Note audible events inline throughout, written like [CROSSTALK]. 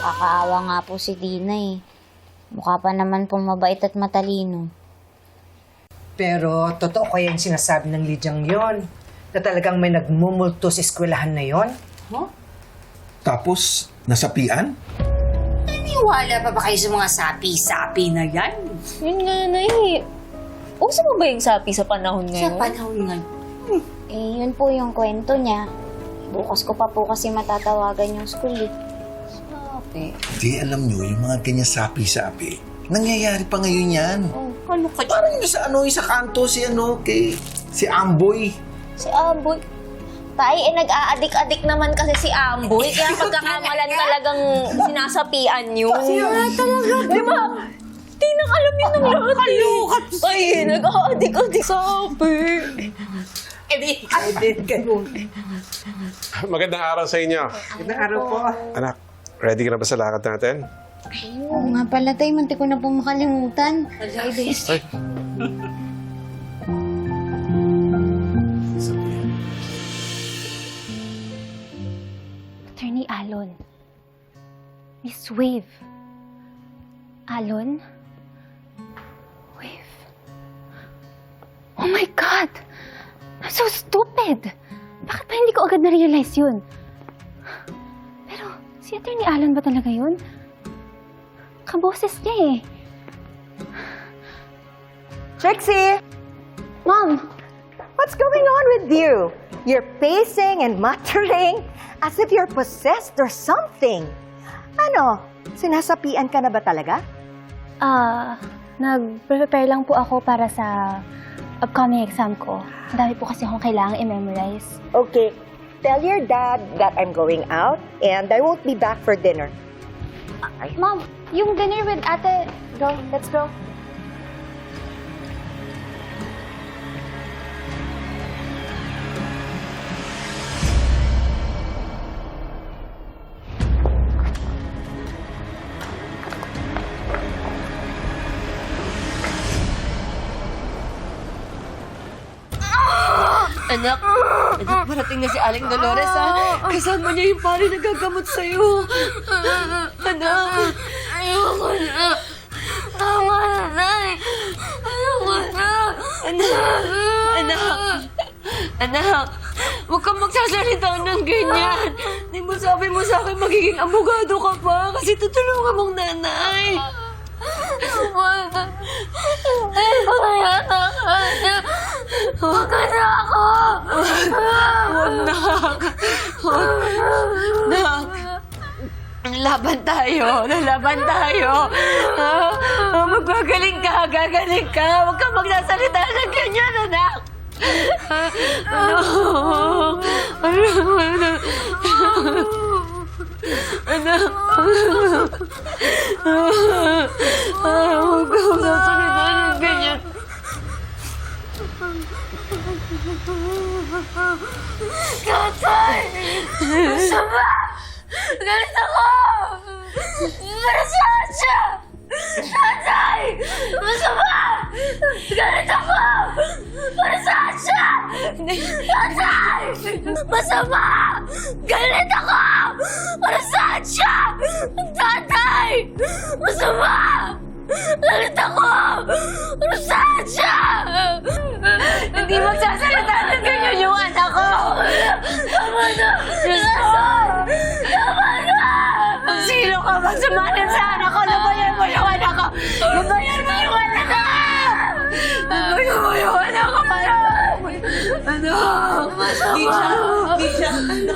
Nakakaawa nga po si Dina eh. Mukha pa naman pong mabait at matalino. Pero totoo kaya yung sinasabi ng lidyang yon na talagang may nagmumulto sa eskwelahan na yon? Tapos, nasapian? Naniwala pa ba kayo sa mga sapi-sapi na yan? Yun nga, Nay. Uso mo ba yung sapi sa panahon Sa ngayon? panahon nga. Eh, yun po yung kwento niya. Bukas ko pa po kasi matatawagan yung school eh. Sapi. Di alam nyo, yung mga ganyan sapi-sapi, nangyayari pa ngayon yan. Oh, ano ka Parang yung sa ano, yung sa kanto si ano, kay, si Amboy. Si Amboy. Tay, eh nag-aadik-adik naman kasi si Amboy. Kaya [LAUGHS] pagkakamalan talagang sinasapian yun. Kaya talaga. Di ba? Di na alam yun ng lahat. Kalukat. Ay, nag-aadik-adik sa api. Eh di, ay din ganun. Magandang araw sa inyo. Magandang araw po. Anak, ready ka na ba sa lakad natin? Ay, oo nga pala tayo. Manti ko na pong makalimutan. Ay, Attorney Alon. Miss Wave. Alon? Wave. Oh my God! I'm so stupid! Bakit pa hindi ko agad na-realize yun? Si Attorney Alon ba talaga yun? Kaboses niya eh. Trixie, Mom! what's going on with you? You're pacing and muttering as if you're possessed or something. Ano, sinasapian ka na ba talaga? Ah, nag-prepare lang po ako para sa upcoming exam ko. Ang dami po kasi akong kailangang i-memorize. Okay, tell your dad that I'm going out and I won't be back for dinner. Mom, yung dinner with ate, go, let's go. Anak, anak, parating na si Aling Dolores, ha? Kasama niya yung pari na gagamot sa'yo. Anak. Ayoko na. Ayoko na, Nay. Ayoko na. Anak. Anak. Anak. Huwag kang magsasalita ng ganyan. Di mo sabi mo sa akin magiging abogado ka pa kasi tutulungan mong nanay. Huwag na ako! Huwag na! Huwag na! Laban tayo! Lalaban tayo! Ah, ah, magagaling ka! Gagaling ka! Huwag kang magsasalita ng ganyan, anak! Ano? Ano? Ano? Anak! Ah, Huwag kang magsasalita ng ganyan. Tatay! Masama! Galit ako! Marasaan siya! Tatay! Masama! Galit ako! Marasaan siya! Tatay! Masama! Galit ako! Ano? Di siya, di siya, ano,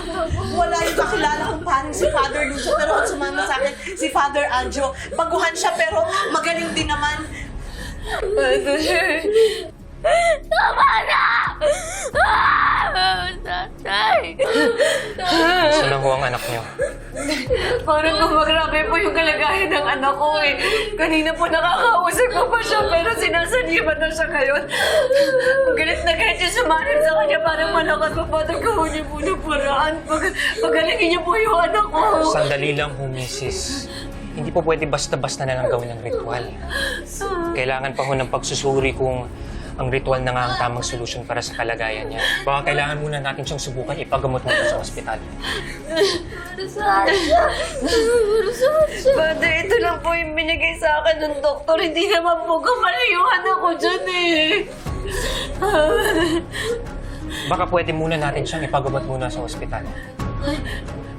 wala yung kakilala kong parang si Father Lucio, pero ang sumama sa akin, si Father Anjo. Baguhan siya, pero magaling din naman. Tama na! Ah! Tatay! Saan na ho ang anak niyo? Parang gumagrabe po yung kalagayan ng anak ko eh. Kanina po nakakausap ko pa siya pero sinasaniban na siya ngayon. Galit na galit yung sumanib sa kanya parang malakas pa pa. Nagkawin niyo po ng paraan. Pag, pagalingin niyo po yung anak ko. Sandali lang ho, misis. Hindi po pwede basta-basta na lang gawin ng ritual. Kailangan pa ho ng pagsusuri kung ang ritual na nga ang tamang solusyon para sa kalagayan niya. Baka kailangan muna natin siyang subukan ipagamot muna sa ospital. Father, ito lang po yung binigay sa akin ng doktor. Hindi naman po kamalayuhan ako dyan eh. Baka pwede muna natin siyang ipagamat muna sa ospital.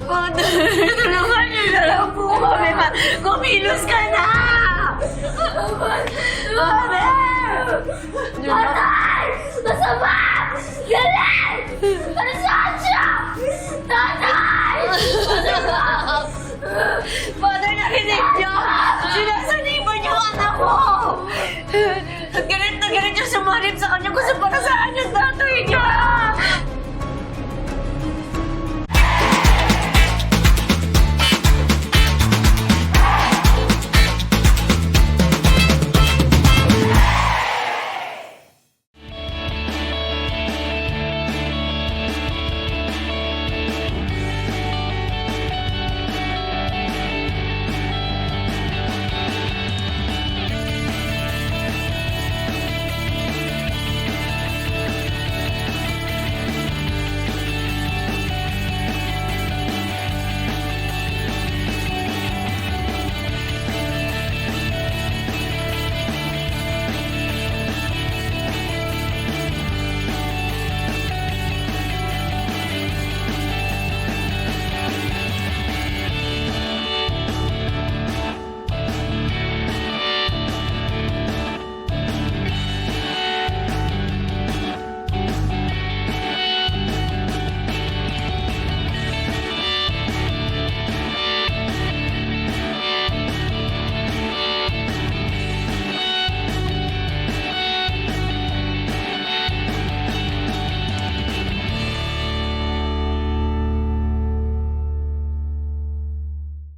Father, tulungan niyo na lang po Father, narinig niyo! Sinasaniban niyo ang anak ko! At galit na galit niyo sumarip sa kanya kung sa para saan yung tatay niya!